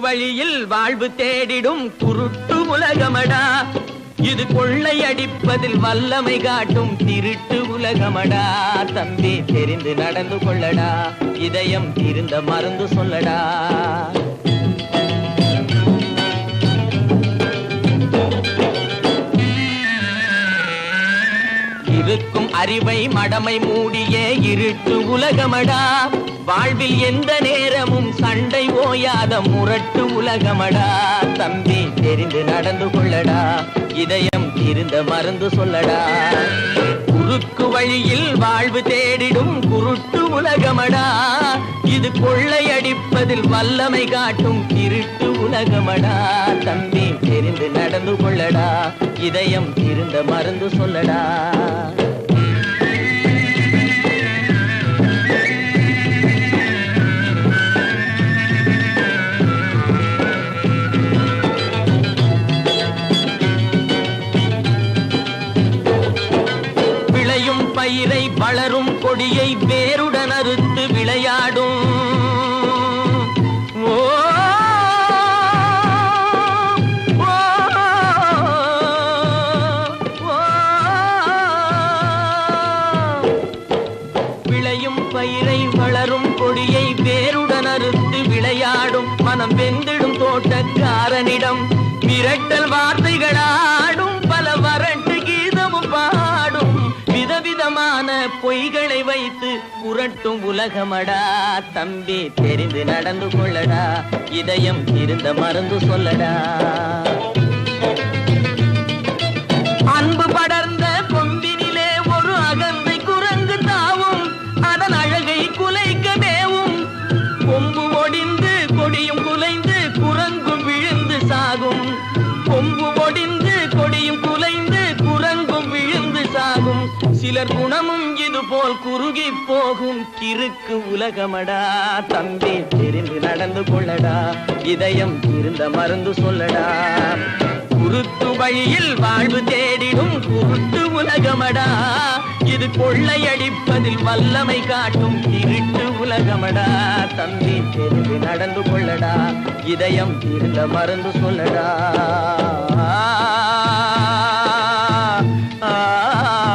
வழியில் வாழ்வு தேடிடும் குருட்டு உலகமடா. இது கொள்ளையடிப்பதில் வல்லமை காட்டும் திருட்டு உலகமடா. தம்பி தெரிந்து நடந்து கொள்ளடா. இதயம் திருந்த மறந்து சொல்லடா. இருக்கும் அறிவை மடமை மூடியே இருட்டு உலகமடா. வாழ்வில் எந்த நேரமும் சண்டை ஓயாத முரட்டு உலகமடா. தம்பி தெரிந்து நடந்து கொள்ளடா. இதயம் இருந்த மருந்து சொல்லடா. குறுக்கு வழியில் வாழ்வு தேடிடும் குருட்டு உலகமடா. இது கொள்ளையடிப்பதில் வல்லமை காட்டும் திருட்டு உலகமடா. தம்பி தெரிந்து நடந்து கொள்ளடா. இதயம் இருந்த மருந்து சொல்லடா. பயிரை வளரும் கொடியை வேருடன் அறுத்து விளையாடும். ஓ, விளையும் பயிரை வளரும் கொடியை வேருடன் அறுத்து விளையாடும். மனம் வெந்திடும் தோட்டக்காரனிடம் மிரட்டல் வார்த்தை பொய்களை வைத்து புரட்டும் உலகமடா. தம்பி தெரிந்து நடந்து கொள்ளடா. இதயம் இருந்த மறந்து சொல்லடா. அன்பு படர்ந்த கொம்பினிலே ஒரு அகந்தை குரங்கு தாவும். அதன் அழகை குலைக்க மேவும். கொம்பு ஒடிந்து கொடியும் குலைந்து குரங்கும் விழுந்து சாகும். கொம்பு ஒடிந்து கொடியும் குலைந்து குரங்கும் விழுந்து சாகும். சிலர் குணமும் இது போல் குறுகி போகும் கிறுக்கு உலகமடா. தம்பி தெரிந்து நடந்து கொள்ளடா. இதயம் இருந்த மருந்து சொல்லடா. குருத்து வழியில் வாழ்வு தேடிடும் குருட்டு உலகமடா. இது கொள்ளையடிப்பதில் வல்லமை காட்டும் திருட்டு உலகமடா. தம்பி தெரிந்து நடந்து கொள்ளடா. இதயம் இருந்த மருந்து சொல்லடா. ஆ.